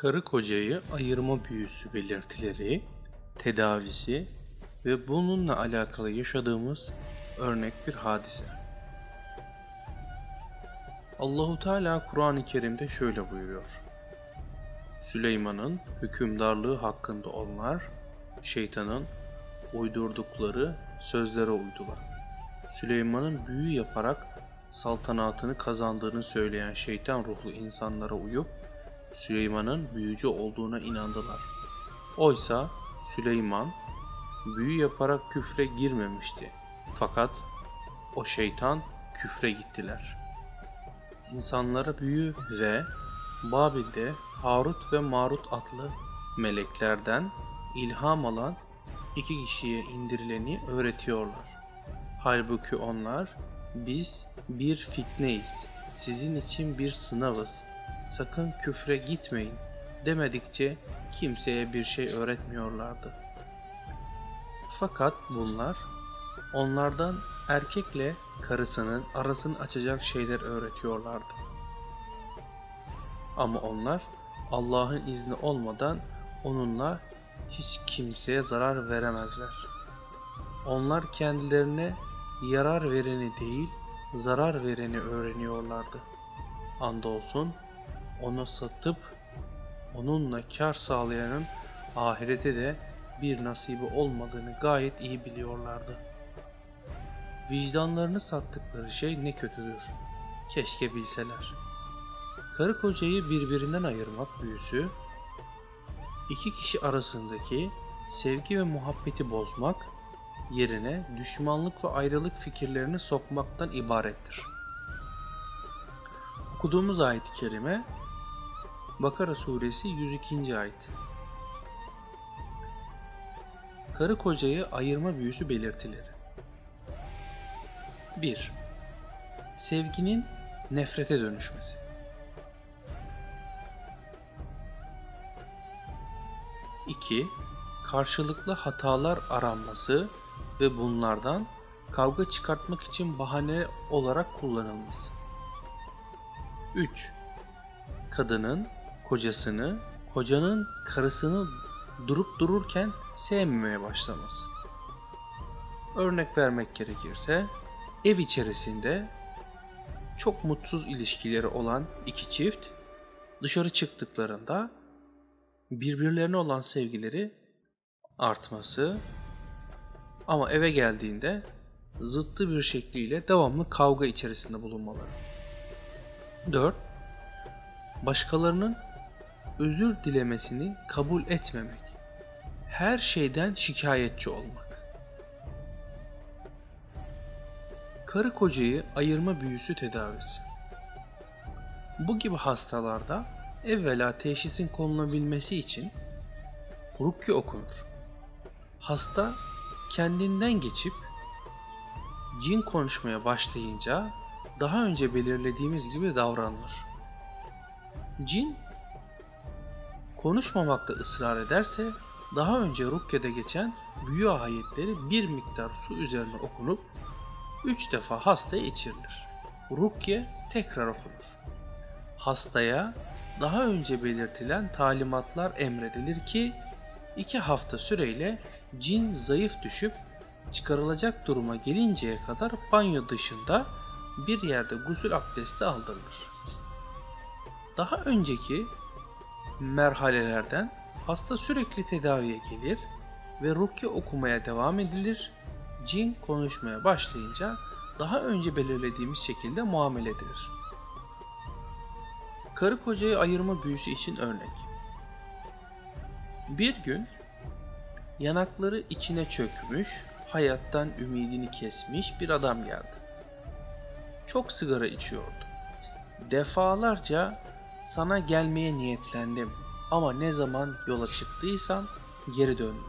Karı kocayı ayırma büyüsü belirtileri, tedavisi ve bununla alakalı yaşadığımız örnek bir hadise. Allahu Teala Kur'an-ı Kerim'de şöyle buyuruyor. Süleyman'ın hükümdarlığı hakkında onlar şeytanın uydurdukları sözlere uydular. Süleyman'ın büyü yaparak saltanatını kazandığını söyleyen şeytan ruhlu insanlara uyup Süleyman'ın büyücü olduğuna inandılar. Oysa Süleyman büyü yaparak küfre girmemişti. Fakat o şeytan küfre gittiler. İnsanlara büyü ve Babil'de Harut ve Marut adlı meleklerden ilham alan iki kişiye indirileni öğretiyorlar. Halbuki onlar biz bir fitneyiz, sizin için bir sınavız, sakın küfre gitmeyin demedikçe kimseye bir şey öğretmiyorlardı. Fakat bunlar onlardan erkekle karısının arasını açacak şeyler öğretiyorlardı. Ama onlar Allah'ın izni olmadan onunla hiç kimseye zarar veremezler. Onlar kendilerine yarar vereni değil, zarar vereni öğreniyorlardı. Andolsun onu satıp onunla kar sağlayanın ahirete de bir nasibi olmadığını gayet iyi biliyorlardı. Vicdanlarını sattıkları şey ne kötüdür. Keşke bilseler. Karı kocayı birbirinden ayırmak büyüsü, iki kişi arasındaki sevgi ve muhabbeti bozmak yerine düşmanlık ve ayrılık fikirlerini sokmaktan ibarettir. Okuduğumuz ayet-i kerime Bakara suresi 102. ayet. Karı kocayı ayırma büyüsü belirtileri. 1. Sevginin nefrete dönüşmesi. İki, Karşılıklı hatalar aranması ve bunlardan kavga çıkartmak için bahane olarak kullanılması. 3. Kadının kocasını, kocanın karısını durup dururken sevmemeye başlaması. Örnek vermek gerekirse, ev içerisinde çok mutsuz ilişkileri olan iki çift dışarı çıktıklarında birbirlerine olan sevgileri artması ama eve geldiğinde zıttı bir şekliyle devamlı kavga içerisinde bulunmaları. 4. Başkalarının özür dilemesini kabul etmemek. Her şeyden şikayetçi olmak. Karı kocayı ayırma büyüsü tedavisi. Bu gibi hastalarda evvela teşhisin konulabilmesi için rukye okunur. Hasta kendinden geçip cin konuşmaya başlayınca daha önce belirlediğimiz gibi davranılır. Cin konuşmamakta ısrar ederse daha önce rukyede geçen büyü ayetleri bir miktar su üzerine okunup üç defa hastaya içirilir. Rukye tekrar okunur. Hastaya daha önce belirtilen talimatlar emredilir ki iki hafta süreyle cin zayıf düşüp çıkarılacak duruma gelinceye kadar banyo dışında bir yerde gusül abdesti aldırılır. Daha önceki merhalelerden hasta sürekli tedaviye gelir ve rukiye okumaya devam edilir. Cin konuşmaya başlayınca daha önce belirlediğimiz şekilde muamele edilir. Karı kocayı ayırma büyüsü için örnek. Bir gün yanakları içine çökmüş, hayattan ümidini kesmiş bir adam geldi. Çok sigara içiyordu. Defalarca sana gelmeye niyetlendim ama ne zaman yola çıktıysam geri döndüm.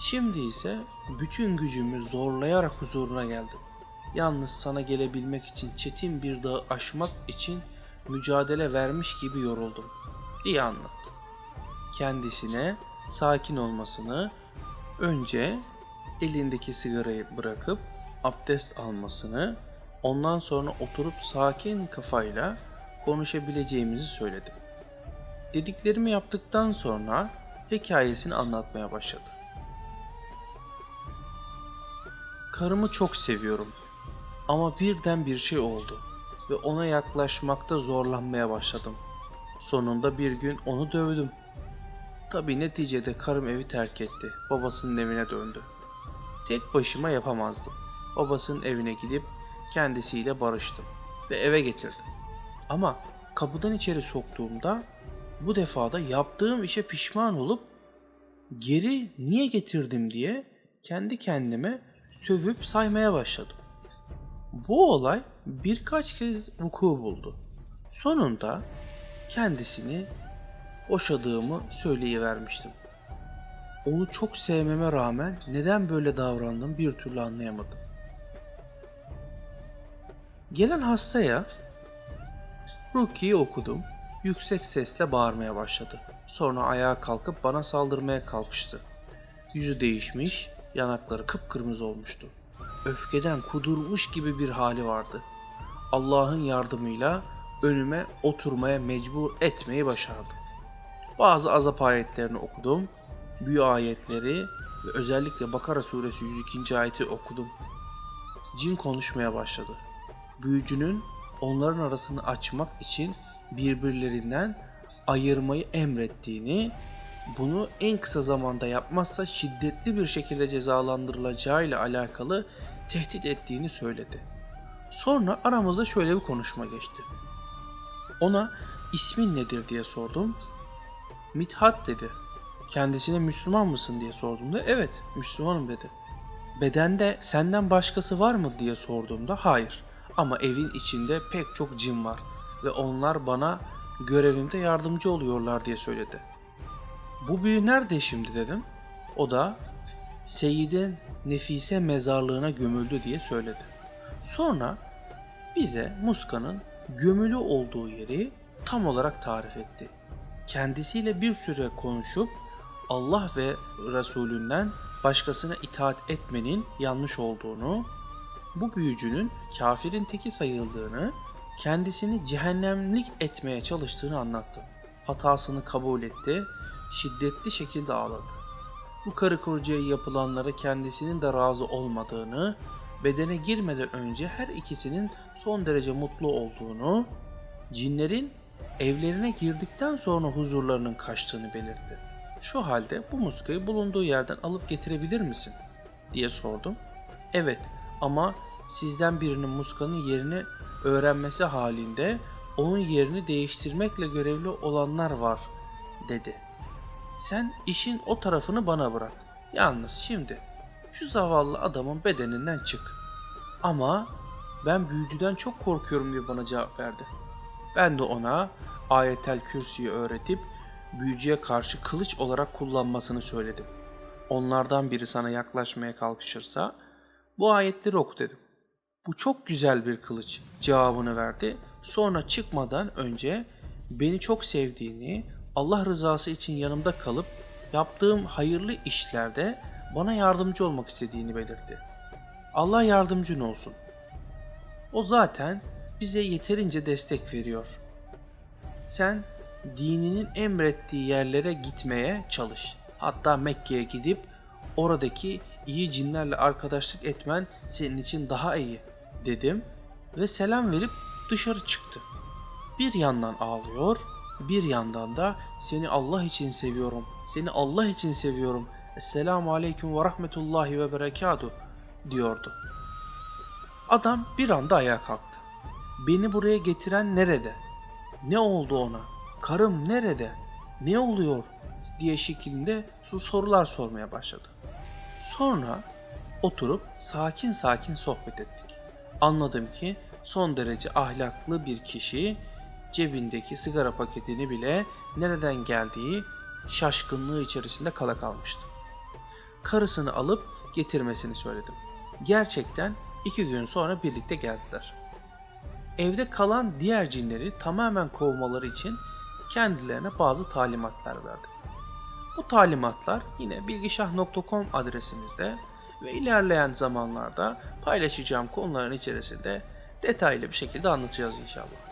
Şimdi ise bütün gücümü zorlayarak huzuruna geldim. Yalnız sana gelebilmek için çetin bir dağı aşmak için mücadele vermiş gibi yoruldum diye anlattı. Kendisine sakin olmasını, önce elindeki sigarayı bırakıp abdest almasını, ondan sonra oturup sakin kafayla konuşabileceğimizi söyledim. Dediklerimi yaptıktan sonra hikayesini anlatmaya başladı. Karımı çok seviyorum. Ama birden bir şey oldu ve ona yaklaşmakta zorlanmaya başladım. Sonunda bir gün onu dövdüm. Tabi neticede karım evi terk etti. Babasının evine döndü. Tek başıma yapamazdım. Babasının evine gidip kendisiyle barıştım ve eve getirdim. Ama kapıdan içeri soktuğumda bu defa da yaptığım işe pişman olup geri niye getirdim diye kendi kendime sövüp saymaya başladım. Bu olay birkaç kez vuku buldu. Sonunda kendisini boşadığımı söyleyivermiştim. Onu çok sevmeme rağmen neden böyle davrandım bir türlü anlayamadım. Gelen hastaya Ruki'yi okudum. Yüksek sesle bağırmaya başladı. Sonra ayağa kalkıp bana saldırmaya kalkıştı. Yüzü değişmiş, yanakları kıpkırmızı olmuştu. Öfkeden kudurmuş gibi bir hali vardı. Allah'ın yardımıyla önüme oturmaya mecbur etmeyi başardım. Bazı azap ayetlerini okudum. Büyü ayetleri ve özellikle Bakara suresi 102. ayeti okudum. Cin konuşmaya başladı. Büyücünün onların arasını açmak için birbirlerinden ayırmayı emrettiğini, bunu en kısa zamanda yapmazsa şiddetli bir şekilde cezalandırılacağı ile alakalı tehdit ettiğini söyledi. Sonra aramızda şöyle bir konuşma geçti. Ona ismin nedir diye sordum. Mithat dedi. Kendisine Müslüman mısın diye sorduğumda evet Müslümanım dedi. Bedende senden başkası var mı diye sorduğumda hayır. Ama evin içinde pek çok cin var ve onlar bana görevimde yardımcı oluyorlar diye söyledi. Bu büyü nerede şimdi dedim. O da Seyyid'in Nefise mezarlığına gömüldü diye söyledi. Sonra bize Muska'nın gömülü olduğu yeri tam olarak tarif etti. Kendisiyle bir süre konuşup Allah ve Resulünden başkasına itaat etmenin yanlış olduğunu, bu büyücünün kafirin teki sayıldığını, kendisini cehennemlik etmeye çalıştığını anlattı. Hatasını kabul etti, şiddetli şekilde ağladı. Bu karı kocaya yapılanlara kendisinin de razı olmadığını, bedene girmeden önce her ikisinin son derece mutlu olduğunu, cinlerin evlerine girdikten sonra huzurlarının kaçtığını belirtti. Şu halde bu muskayı bulunduğu yerden alıp getirebilir misin? diye sordum. Evet ama sizden birinin muskanın yerini öğrenmesi halinde onun yerini değiştirmekle görevli olanlar var dedi. Sen işin o tarafını bana bırak. Yalnız şimdi şu zavallı adamın bedeninden çık. Ama ben büyücüden çok korkuyorum diye bana cevap verdi. Ben de ona ayetel kürsüyü öğretip büyücüye karşı kılıç olarak kullanmasını söyledim. Onlardan biri sana yaklaşmaya kalkışırsa bu ayetleri oku dedim. Bu çok güzel bir kılıç cevabını verdi. Sonra çıkmadan önce beni çok sevdiğini, Allah rızası için yanımda kalıp yaptığım hayırlı işlerde bana yardımcı olmak istediğini belirtti. Allah yardımcın olsun. O zaten bize yeterince destek veriyor. Sen dininin emrettiği yerlere gitmeye çalış. Hatta Mekke'ye gidip oradaki iyi cinlerle arkadaşlık etmen senin için daha iyi dedim ve selam verip dışarı çıktı. Bir yandan ağlıyor, bir yandan da seni Allah için seviyorum, seni Allah için seviyorum. Esselamu aleyküm ve rahmetullahi ve berekatuhu diyordu. Adam bir anda ayağa kalktı. Beni buraya getiren nerede? Ne oldu ona? Karım nerede? Ne oluyor? diye şeklinde sorular sormaya başladı. Sonra oturup sakin sakin sohbet ettik. Anladım ki son derece ahlaklı bir kişi cebindeki sigara paketini bile nereden geldiği şaşkınlığı içerisinde kala kalmıştı. Karısını alıp getirmesini söyledim. Gerçekten iki gün sonra birlikte geldiler. Evde kalan diğer cinleri tamamen kovmaları için kendilerine bazı talimatlar verdim. Bu talimatlar yine bilgişah.com adresimizde ve ilerleyen zamanlarda paylaşacağım konuların içerisinde detaylı bir şekilde anlatacağız inşallah.